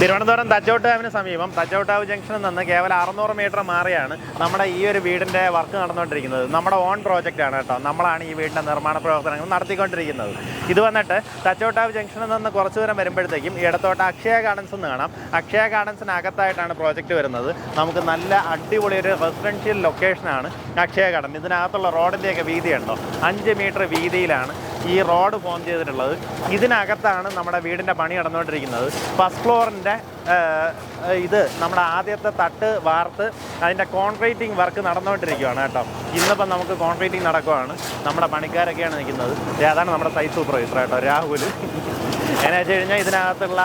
തിരുവനന്തപുരം തച്ചോട്ടാവിന് സമീപം തച്ചോട്ടാവ് ജംഗ്ഷനിൽ നിന്ന് കേവലം അറുന്നൂറ് മീറ്റർ മാറിയാണ് നമ്മുടെ ഈ ഒരു വീടിന്റെ വർക്ക് നടന്നുകൊണ്ടിരിക്കുന്നത്. നമ്മുടെ ഓൺ പ്രോജക്റ്റ് ആണ് കേട്ടോ. നമ്മളാണ് ഈ വീടിന്റെ നിർമ്മാണ പ്രവർത്തനങ്ങൾ നടത്തിക്കൊണ്ടിരിക്കുന്നത്. ഇത് വന്നിട്ട് തച്ചോട്ടാവ് ജംഗ്ഷനിൽ നിന്ന് കുറച്ച് ദൂരം വരുമ്പോഴത്തേക്കും ഇടത്തോട്ട് അക്ഷയ ഗാർഡൻസ് എന്ന് കാണാം. അക്ഷയ ഗാർഡൻസിനകത്തായിട്ടാണ് പ്രോജക്റ്റ് വരുന്നത്. നമുക്ക് നല്ല അടിപൊളി ഒരു റെസിഡൻഷ്യൽ ലൊക്കേഷനാണ് അക്ഷയ ഗാർഡൻ ഇതിനകത്തുള്ള റോഡിന്റെയൊക്കെ വീതി ഉണ്ടോ അഞ്ച് മീറ്റർ വീതിയിലാണ്. ഈ റോഡ് ഫോം ചെയ്തിട്ടുള്ളത്. ഇതിനകത്താണ് നമ്മുടെ വീടിന്റെ പണി നടന്നുകൊണ്ടിരിക്കുന്നത്. ഫസ്റ്റ് ഫ്ലോറിന്റെ ഇത് നമ്മുടെ ആദ്യത്തെ തട്ട് വാർത്ത് അതിന്റെ കോൺക്രീറ്റിംഗ് വർക്ക് നടന്നുകൊണ്ടിരിക്കുകയാണ് കേട്ടോ. ഇന്നിപ്പം നമുക്ക് കോൺക്രീറ്റിംഗ് നടക്കുവാണ്. നമ്മുടെ പണിക്കാരൊക്കെയാണ് നിൽക്കുന്നത്. അതാണ് നമ്മുടെ സൈറ്റ് സൂപ്പർവൈസർ കേട്ടോ രാഹുൽ. എന്നു വെച്ച് കഴിഞ്ഞാൽ ഇതിനകത്തുള്ള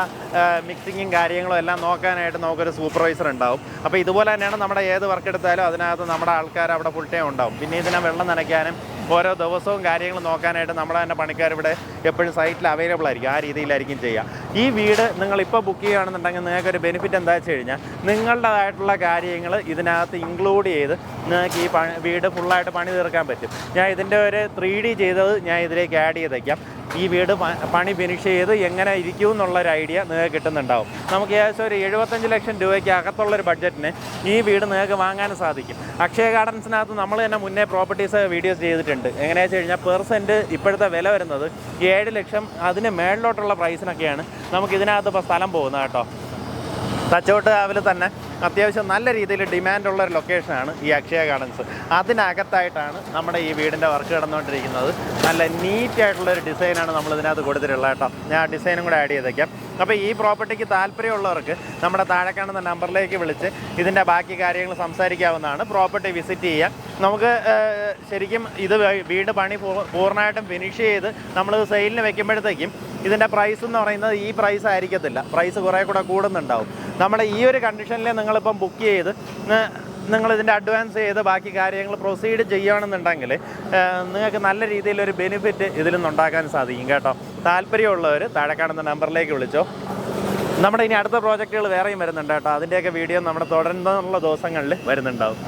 മിക്സിങ്ങും കാര്യങ്ങളും എല്ലാം നോക്കാനായിട്ട് നമുക്കൊരു സൂപ്പർവൈസർ ഉണ്ടാവും. അപ്പോൾ ഇതുപോലെ തന്നെയാണ് നമ്മുടെ ഏത് വർക്ക് എടുത്താലും അതിനകത്ത് നമ്മുടെ ആൾക്കാർ അവിടെ ഫുൾ ടൈം ഉണ്ടാവും. പിന്നെ ഇതിനെ വെള്ളം നനയ്ക്കാനും ഓരോ ദിവസവും കാര്യങ്ങൾ നോക്കാനായിട്ട് നമ്മുടെ തന്നെ പണിക്കാർ ഇവിടെ എപ്പോഴും സൈറ്റിൽ അവൈലബിൾ ആയിരിക്കും ആ രീതിയിലായിരിക്കും ചെയ്യുക. ഈ വീട് നിങ്ങൾ ഇപ്പോൾ ബുക്ക് ചെയ്യുകയാണെന്നുണ്ടെങ്കിൽ നിങ്ങൾക്കൊരു ബെനിഫിറ്റ് എന്താ വെച്ച് കഴിഞ്ഞാൽ നിങ്ങളുടേതായിട്ടുള്ള കാര്യങ്ങൾ ഇതിനകത്ത് ഇൻക്ലൂഡ് ചെയ്ത് നിങ്ങൾക്ക് ഈ പണി വീട് ഫുള്ളായിട്ട് പണി തീർക്കാൻ പറ്റും. ഞാൻ ഇതിന്റെ ഒരു ത്രീ ഡി ചെയ്തത് ഞാൻ ഇതിലേക്ക് ആഡ് ചെയ്തേക്കാം. ഈ വീട് പണി ഫിനിഷ് ചെയ്ത് എങ്ങനെ ഇരിക്കും എന്നുള്ളൊരു ഐഡിയ നിങ്ങൾക്ക് കിട്ടുന്നുണ്ടാവും. നമുക്ക് ഏകദേശം ഒരു എഴുപത്തഞ്ച് ലക്ഷം രൂപയ്ക്ക് അകത്തുള്ളൊരു ബഡ്ജറ്റിന് ഈ വീട് നിങ്ങൾക്ക് വാങ്ങാൻ സാധിക്കും. അക്ഷയ ഗാർഡൻസിനകത്ത് നമ്മൾ തന്നെ മുന്നേ പ്രോപ്പർട്ടീസ് വീഡിയോസ് ചെയ്തിട്ടുണ്ട്. എങ്ങനെയാണെന്ന് വെച്ച് കഴിഞ്ഞാൽ പെർസെന്റ് ഇപ്പോഴത്തെ വില വരുന്നത് ഏഴ് ലക്ഷം അതിന് മേളിലോട്ടുള്ള പ്രൈസിനൊക്കെയാണ് നമുക്ക് ഇതിനകത്ത് ഇപ്പോൾ സ്ഥലം പോകുന്നത് കേട്ടോ. തച്ചോട്ട് കാവിൽ തന്നെ അത്യാവശ്യം നല്ല രീതിയിൽ ഡിമാൻഡുള്ള ഒരു ലൊക്കേഷനാണ് ഈ അക്ഷയ ഗാർഡൻസ് അതിനകത്തായിട്ടാണ് നമ്മുടെ ഈ വീടിന്റെ വർക്ക് കിടന്നുകൊണ്ടിരിക്കുന്നത്. നല്ല നീറ്റ് ആയിട്ടുള്ള ഒരു ഡിസൈനാണ് നമ്മൾ ഇതിനകത്ത് കൊടുത്തിട്ടുള്ളത് കേട്ടോ. ഞാൻ ഡിസൈനും കൂടെ ആഡ് ചെയ്തേക്കാം. അപ്പോൾ ഈ പ്രോപ്പർട്ടിക്ക് താല്പര്യമുള്ളവർക്ക് നമ്മുടെ താഴെ കാണുന്ന നമ്പറിലേക്ക് വിളിച്ച് ഇതിന്റെ ബാക്കി കാര്യങ്ങൾ സംസാരിക്കാവുന്നതാണ്. പ്രോപ്പർട്ടി വിസിറ്റ് ചെയ്യാം. നമുക്ക് ശരിക്കും ഇത് വീട് പണി പൂർണമായിട്ടും ഫിനിഷ് ചെയ്ത് നമ്മൾ സെയിലിന് വെക്കുമ്പോഴത്തേക്കും ഇതിന്റെ പ്രൈസ് എന്ന് പറയുന്നത് ഈ പ്രൈസ് ആയിരിക്കത്തില്ല. പ്രൈസ് കുറേ കൂടെ കൂടുന്നുണ്ടാവും. നമ്മുടെ ഈ ഒരു കണ്ടീഷനിൽ നിങ്ങളിപ്പം ബുക്ക് ചെയ്ത് നിങ്ങൾ ഇതിന്റെ അഡ്വാൻസ് ചെയ്ത് ബാക്കി കാര്യങ്ങൾ പ്രൊസീഡ് ചെയ്യുകയാണെന്നുണ്ടെങ്കിൽ നിങ്ങൾക്ക് നല്ല രീതിയിലൊരു ബെനിഫിറ്റ് ഇതിൽ നിന്നുണ്ടാക്കാൻ സാധിക്കും കേട്ടോ. താല്പര്യമുള്ളവർ താഴെ കാണുന്ന നമ്പറിലേക്ക് വിളിച്ചോ. നമ്മുടെ ഇനി അടുത്ത പ്രോജക്റ്റുകൾ വേറെയും വരുന്നുണ്ട് കേട്ടോ. അതിന്റെയൊക്കെ വീഡിയോ നമ്മുടെ തുടർന്നുള്ള ദിവസങ്ങളിൽ വരുന്നുണ്ടാവും.